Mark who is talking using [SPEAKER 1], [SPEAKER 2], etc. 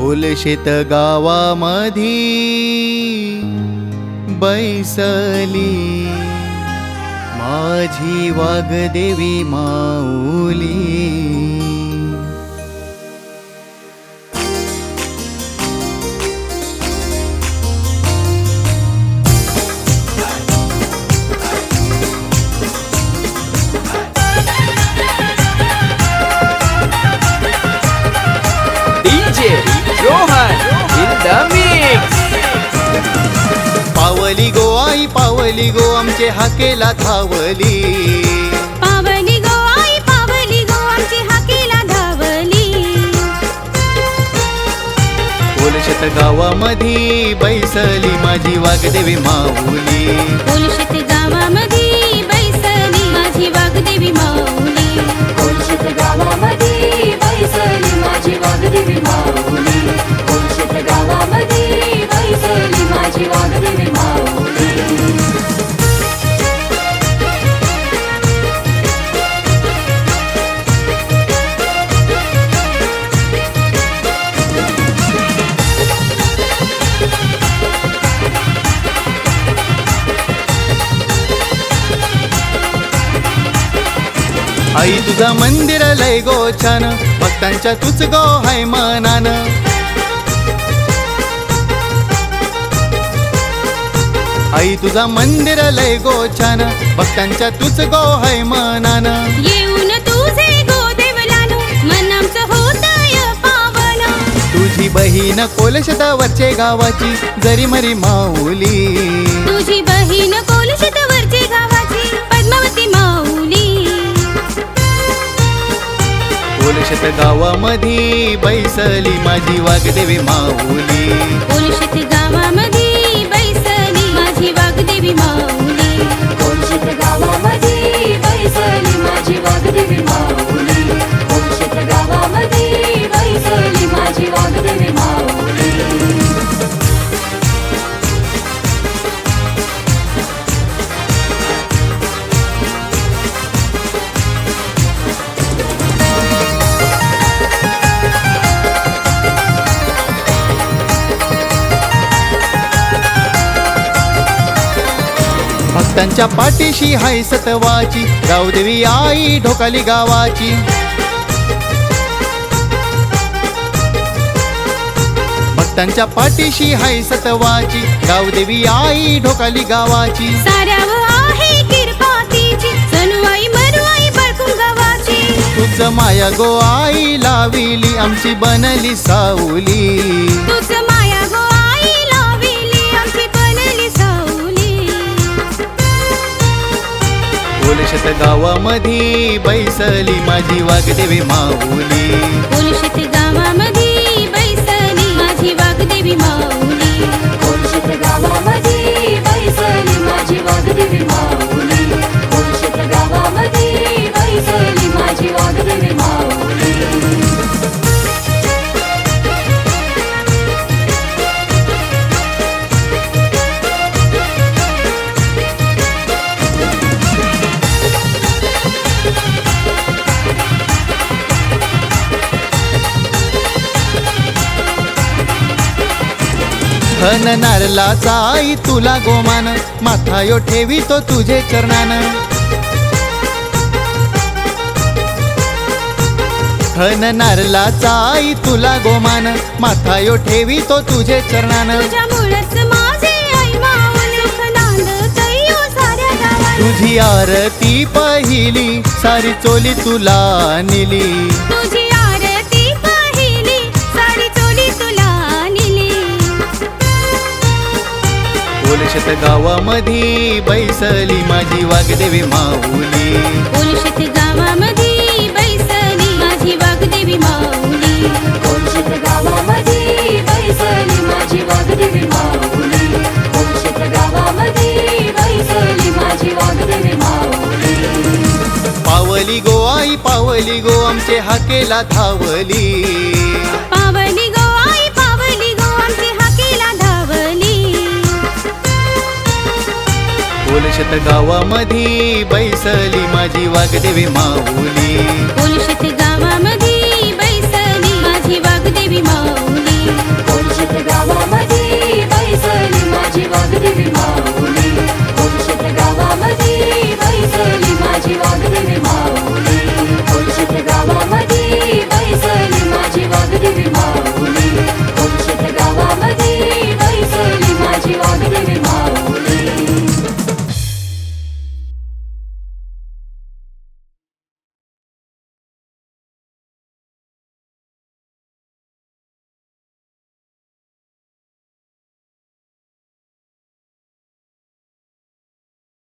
[SPEAKER 1] ओलशेत गावामधी बैसली। माझी वाघदेवी माऊली पावली गो आमचे हाकेला धावली.
[SPEAKER 2] पावली गो आई पावली गो आमची हाकेला धावली.
[SPEAKER 1] ओलशेत गावामधी बैसली माझी वाघदेवी माऊली.
[SPEAKER 2] कोलशेत गावामध्ये
[SPEAKER 1] आई तुझा मंदिर लय गो छान भक्तांच्या तुझ गो हाय मनान. आई तुझा मंदिर लय गो छान भक्तांच्या तुझ गो हाय मनान.
[SPEAKER 2] येऊन तुझे गो देवलानो. होतय पावन.
[SPEAKER 1] तुझी बहीण कोलशतावरचे गावाची जरी मरी माऊली.
[SPEAKER 2] तुझी बहीण कोलशेत
[SPEAKER 1] गावामधी बैसली माझी वागदेवी माऊली.
[SPEAKER 2] गावामध्ये
[SPEAKER 1] भक्तांच्या पाठीशी हाय सतवाची. गावदेवी आई ढोकाली गावाची. भक्तांच्या पाठीशी हाय सतवाची. गावदेवी आई ढोकाली गावाची.
[SPEAKER 2] गावाची.
[SPEAKER 1] तुझ माया गो आई लाविली आमची बनली सावली. ओलशत गावामधी बैसली माझी वाघदेवी माऊली.
[SPEAKER 2] कोलशेत गावामध्ये बैसली माझी वाघदेवी माऊली.
[SPEAKER 1] धन नारलाचा आई तुला गोमान माथायो ठेवी तो तुझे चरणान. धन नारलाचा आई तुला गोमान माथायो ठेवी तो तुझे चरणान. तुझी आरती पहिली सारी चोली तुला निली. ओलशत गावामधी बैसली माझी वाघदेवी माऊली.
[SPEAKER 2] कोलशेत गावामध्ये बैसली माझी वाघदेवी माऊली.
[SPEAKER 3] कोलशेत गावामध्ये बैसली माझी वाघदेवी माऊली. कोलशेत गावामध्ये बैसली माझी वाघदेवी माऊली.
[SPEAKER 1] पावली गो आई पावली गो आमचे हाकेला धावली.
[SPEAKER 2] पुलशत गावामध्ये बैसली माझी वागदेवी माऊली.
[SPEAKER 1] कुलशत गावामध्ये बैसली माझी वागदेवी माऊली.
[SPEAKER 2] कुलशत गावा